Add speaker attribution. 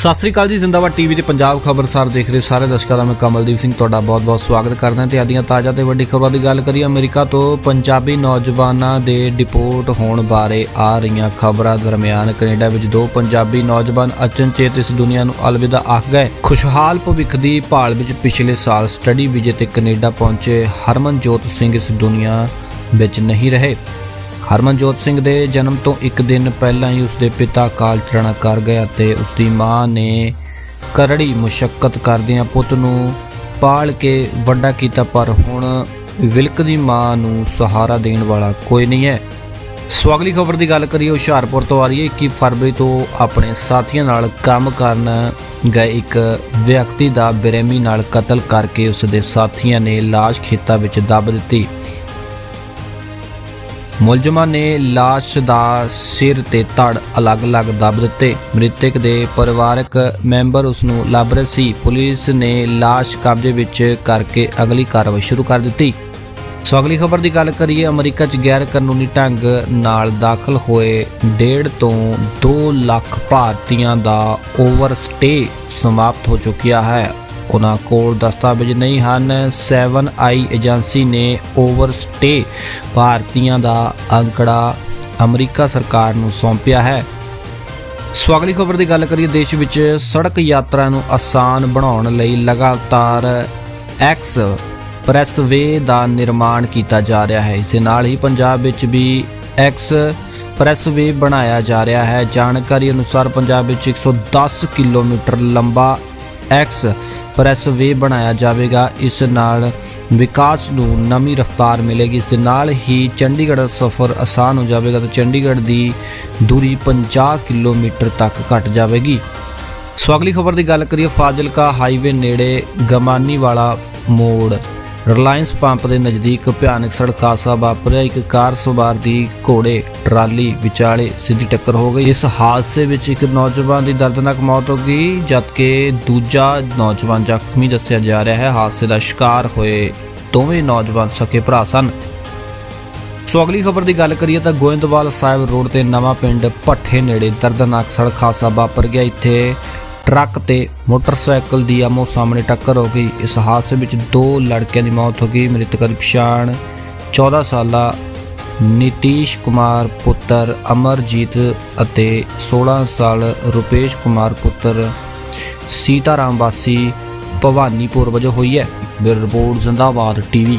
Speaker 1: ਸਤਿ ਸ੍ਰੀ ਅਕਾਲ ਜੀ, ਜ਼ਿੰਦਾਬਾਦ ਟੀਵੀ ਤੇ ਪੰਜਾਬ ਖਬਰਸਾਰ ਦੇਖ ਰਹੇ ਸਾਰੇ ਦਰਸ਼ਕਾਂ ਦਾ ਮੈਂ ਕਮਲਦੀਪ ਸਿੰਘ, ਤੁਹਾਡਾ ਬਹੁਤ-ਬਹੁਤ ਸਵਾਗਤ ਕਰਦਾ ਹਾਂ ਤੇ ਆਦੀਆਂ ਤਾਜ਼ਾ ਤੇ ਵੱਡੀ ਖਬਰਾਂ ਦੀ ਗੱਲ ਕਰੀਏ, ਅਮਰੀਕਾ ਤੋਂ ਪੰਜਾਬੀ ਨੌਜਵਾਨਾਂ ਦੇ ਡਿਪੋਰਟ ਹੋਣ ਬਾਰੇ ਆ ਰਹੀਆਂ ਖਬਰਾਂ ਦਰਮਿਆਨ ਕੈਨੇਡਾ ਵਿੱਚ ਦੋ ਪੰਜਾਬੀ ਨੌਜਵਾਨ ਅਚਨਚੇਤ ਇਸ ਦੁਨੀਆ ਨੂੰ ਅਲਵਿਦਾ ਆਖ ਗਏ। ਖੁਸ਼ਹਾਲ ਭਵਿੱਖ ਦੀ ਭਾਲ ਵਿੱਚ ਪਿਛਲੇ ਸਾਲ ਸਟੱਡੀ ਵੀਜ਼ੇ ਤੇ ਕੈਨੇਡਾ ਪਹੁੰਚੇ ਹਰਮਨਜੋਤ ਸਿੰਘ ਇਸ ਦੁਨੀਆ ਵਿੱਚ ਨਹੀਂ ਰਹੇ। ਹਰਮਨਜੋਤ ਸਿੰਘ ਦੇ ਜਨਮ ਤੋਂ ਇੱਕ ਦਿਨ ਪਹਿਲਾਂ ਹੀ ਉਸਦੇ ਪਿਤਾ ਕਾਲ ਚੜਨਾ ਕਰ ਗਏ ਅਤੇ ਉਸਦੀ ਮਾਂ ਨੇ ਕਰੜੀ ਮੁਸ਼ਕਲ ਕਰਦਿਆਂ ਪੁੱਤ ਨੂੰ ਪਾਲ ਕੇ ਵੱਡਾ ਕੀਤਾ, ਪਰ ਹੁਣ ਵਿਲਕ ਦੀ ਮਾਂ ਨੂੰ ਸਹਾਰਾ ਦੇਣ ਵਾਲਾ ਕੋਈ ਨਹੀਂ ਹੈ। ਸੋ ਅਗਲੀ ਖਬਰ ਦੀ ਗੱਲ ਕਰੀਏ, ਹੁਸ਼ਿਆਰਪੁਰ ਤੋਂ ਆ ਰਹੀ ਹੈ। 21 ਫਰਵਰੀ ਤੋਂ ਆਪਣੇ ਸਾਥੀਆਂ ਨਾਲ ਕੰਮ ਕਰਨ ਗਏ ਇੱਕ ਵਿਅਕਤੀ ਦਾ ਬੇਰਹਿਮੀ ਨਾਲ ਕਤਲ ਕਰਕੇ ਉਸ ਦੇ ਸਾਥੀਆਂ ਨੇ ਲਾਸ਼ ਖੇਤਾਂ ਵਿੱਚ ਦੱਬ ਦਿੱਤੀ। ਮੁਲਜ਼ਮਾਂ ਨੇ ਲਾਸ਼ ਦਾ ਸਿਰ ਤੇ ਧੜ ਅਲੱਗ-ਅਲੱਗ ਦੱਬ ਦਿੱਤੇ। ਮ੍ਰਿਤਕ ਦੇ ਪਰਿਵਾਰਕ ਮੈਂਬਰ ਉਸ ਨੂੰ ਲੱਭ ਰਹੇ ਸੀ। ਪੁਲਿਸ ਨੇ ਲਾਸ਼ ਕਬਜ਼ੇ ਵਿੱਚ ਕਰਕੇ ਅਗਲੀ ਕਾਰਵਾਈ ਸ਼ੁਰੂ ਕਰ ਦਿੱਤੀ। ਸੋ ਅਗਲੀ ਖਬਰ ਦੀ ਗੱਲ ਕਰੀਏ, ਅਮਰੀਕਾ 'ਚ ਗੈਰ ਕਾਨੂੰਨੀ ਢੰਗ ਨਾਲ ਦਾਖਲ ਹੋਏ 1.5 ਤੋਂ 2 ਲੱਖ ਭਾਰਤੀਆਂ ਦਾ ਓਵਰਸਟੇ ਸਮਾਪਤ ਹੋ ਚੁੱਕਿਆ ਹੈ। ਉਹਨਾਂ ਕੋਲ ਦਸਤਾਵੇਜ਼ ਨਹੀਂ ਹਨ। 7i ਏਜੰਸੀ ਨੇ ਓਵਰਸਟੇ ਭਾਰਤੀਆਂ ਦਾ ਅੰਕੜਾ ਅਮਰੀਕਾ ਸਰਕਾਰ ਨੂੰ ਸੌਂਪਿਆ ਹੈ। ਸੋ ਅਗਲੀ ਖਬਰ ਦੀ ਗੱਲ ਕਰੀਏ, ਦੇਸ਼ ਵਿੱਚ ਸੜਕ ਯਾਤਰਾ ਨੂੰ ਆਸਾਨ ਬਣਾਉਣ ਲਈ ਲਗਾਤਾਰ ਐਕਸ ਪ੍ਰੈਸਵੇ ਦਾ ਨਿਰਮਾਣ ਕੀਤਾ ਜਾ ਰਿਹਾ ਹੈ। ਇਸ ਨਾਲ ਹੀ ਪੰਜਾਬ ਵਿੱਚ ਵੀ ਐਕਸ ਪ੍ਰੈਸਵੇ ਬਣਾਇਆ ਜਾ ਰਿਹਾ ਹੈ। ਜਾਣਕਾਰੀ ਅਨੁਸਾਰ ਪੰਜਾਬ ਵਿੱਚ 110 ਕਿਲੋਮੀਟਰ ਲੰਬਾ ਐਕਸ ਪ੍ਰੈਸਵੇ ਬਣਾਇਆ ਜਾਵੇਗਾ। ਇਸ ਨਾਲ ਵਿਕਾਸ ਨੂੰ ਨਵੀਂ ਰਫ਼ਤਾਰ ਮਿਲੇਗੀ। ਇਸ ਦੇ ਨਾਲ ਹੀ ਚੰਡੀਗੜ੍ਹ ਦਾ ਸਫ਼ਰ ਆਸਾਨ ਹੋ ਜਾਵੇਗਾ ਤੇ ਚੰਡੀਗੜ੍ਹ ਦੀ ਦੂਰੀ 50 ਕਿਲੋਮੀਟਰ ਤੱਕ ਘਟ ਜਾਵੇਗੀ। ਸੋ ਅਗਲੀ ਖਬਰ ਦੀ ਗੱਲ ਕਰੀਏ, ਫਾਜ਼ਿਲਕਾ ਹਾਈਵੇ ਨੇੜੇ ਗਮਾਨੀ ਵਾਲਾ ਮੋੜ। ਰਿਲਾਇੰਸ ਪੰਪ ਦੇ ਨਜ਼ਦੀਕ ਭਿਆਨਕ ਸੜਕ ਹਾਦਸਾ ਵਾਪਰਿਆ। ਇੱਕ ਕਾਰ ਸਵਾਰ ਦੀ ਘੋੜੇ, ਟਰਾਲੀ, ਵਿਚਾਲੇ ਸਿੱਧੀ ਟੱਕਰ ਹੋ ਗਈ। ਇਸ ਹਾਦਸੇ ਵਿੱਚ ਇੱਕ ਨੌਜਵਾਨ ਦੀ ਦਰਦਨਾਕ ਮੌਤ ਹੋ ਗਈ, ਜਦਕਿ ਦੂਜਾ ਨੌਜਵਾਨ ਜ਼ਖਮੀ ਦੱਸਿਆ ਜਾ ਰਿਹਾ ਹੈ। ਹਾਦਸੇ ਦਾ ਸ਼ਿਕਾਰ ਹੋਏ ਦੋਵੇਂ ਨੌਜਵਾਨ ਸਕੇ ਭਰਾ ਸਨ। ਸੋ ਅਗਲੀ ਖਬਰ ਦੀ ਗੱਲ ਕਰੀਏ ਤਾਂ ਗੋਇੰਦਵਾਲ ਸਾਹਿਬ ਰੋਡ ਤੇ ਨਵਾਂ ਪਿੰਡ ਭੱਠੇ ਨੇੜੇ ਦਰਦਨਾਕ ਸੜਕ ਹਾਦਸਾ ਵਾਪਰ ਗਿਆ। ਇੱਥੇ ਟਰੱਕ ਤੇ ਮੋਟਰਸਾਈਕਲ ਦੀ ਆਮੋ ਸਾਹਮਣੇ ਟੱਕਰ ਹੋ ਗਈ। ਇਸ ਹਾਦਸੇ ਵਿੱਚ ਦੋ ਲੜਕਿਆਂ ਦੀ ਮੌਤ ਹੋ ਗਈ। ਮ੍ਰਿਤਕਾਂ ਦੀ ਪਛਾਣ 14 ਸਾਲਾ ਨਿਤੀਸ਼ ਕੁਮਾਰ ਪੁੱਤਰ, ਅਮਰਜੀਤ ਅਤੇ 16 ਸਾਲ ਰੁਪੇਸ਼ ਕੁਮਾਰ ਪੁੱਤਰ ਸੀਤਾਰਾਮ ਵਾਸੀ ਭਵਾਨੀਪੁਰ ਵਜੋਂ ਹੋਈ ਹੈ। Bureau report, Zindabad TV.